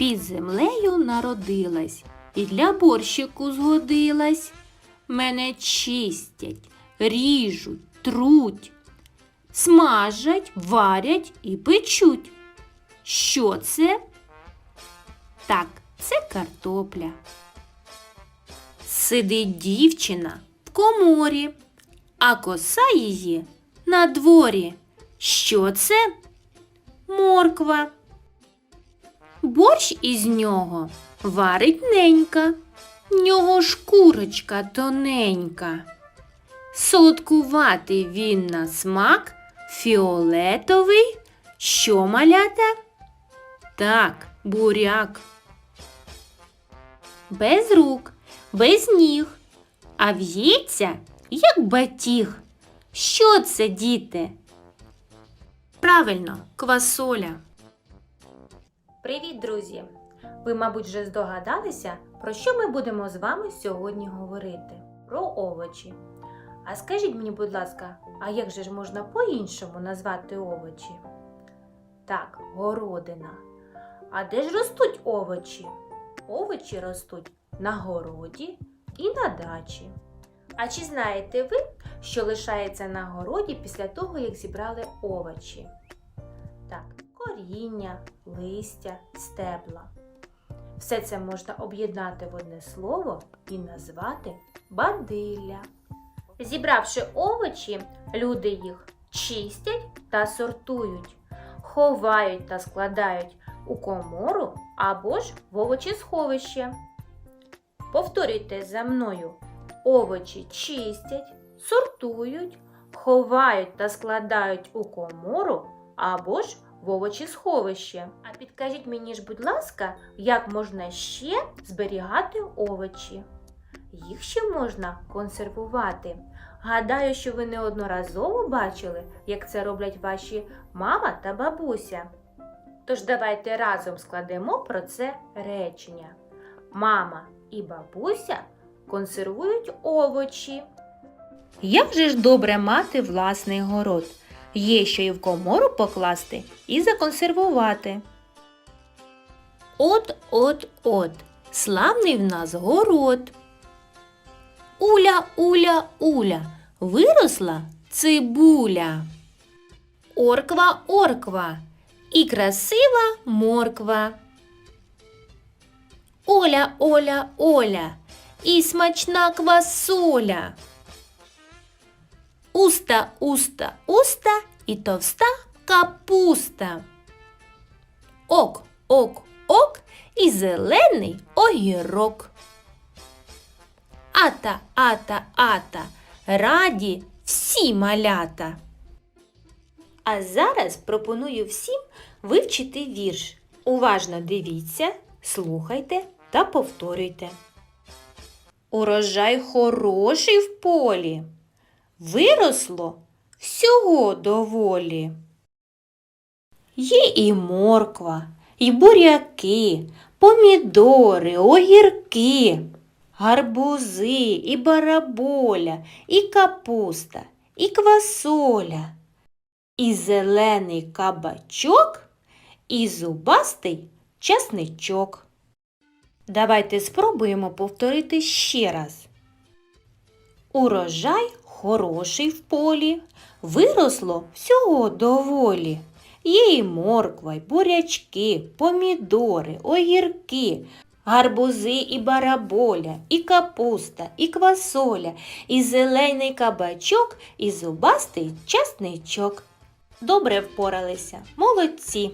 під землею народилась і для борщику згодилась. Мене чистять, ріжуть, труть, смажать, варять і печуть. Що це? Так, це картопля. Сидить дівчина в коморі, а коса її на дворі. Що це? Морква. Борщ із нього варить ненька, нього шкурочка тоненька. Солодкуватий він на смак, фіолетовий, що малята? Так, буряк. Без рук, без ніг, а в'ється, як батіг. Що це, діти? Правильно, квасоля. Привіт, друзі! Ви, мабуть, вже здогадалися, про що ми будемо з вами сьогодні говорити? Про овочі. А скажіть мені, будь ласка, а як же ж можна по-іншому назвати овочі? Так, городина. А де ж ростуть овочі? Овочі ростуть на городі і на дачі. А чи знаєте ви, що лишається на городі після того, як зібрали овочі? Коріння, листя, стебла. Все це можна об'єднати в одне слово і назвати бадилля. Зібравши овочі, люди їх чистять та сортують, ховають та складають у комору або ж в овочесховище. Повторюйте за мною. Овочі чистять, сортують, ховають та складають у комору або ж в овочесховище. А підкажіть мені ж, будь ласка, як можна ще зберігати овочі? Їх ще можна консервувати. Гадаю, що ви неодноразово бачили, як це роблять ваші мама та бабуся. Тож давайте разом складемо про це речення. Мама і бабуся консервують овочі. Як же ж добре мати власний город? Є що і в комору покласти і законсервувати. От, от, от, славний в нас город. Уля, уля, уля, виросла цибуля. Орква, орква і красива морква. Оля, Оля, Оля, і смачна квасоля. Уста, уста, уста і товста капуста. Ок, ок, ок і зелений огірок. Ата, ата, ата, раді всі малята. А зараз пропоную всім вивчити вірш. Уважно дивіться, слухайте та повторюйте. Урожай хороший в полі. Виросло всього доволі. Є і морква, і буряки, помідори, огірки, гарбузи, і бараболя, і капуста, і квасоля, і зелений кабачок, і зубастий часничок. Давайте спробуємо повторити ще раз. Урожай хороший в полі, виросло всього доволі. Є і морква, й бурячки, помідори, огірки, гарбузи і бараболя, і капуста, і квасоля, і зелений кабачок, і зубастий часничок. Добре впоралися, молодці!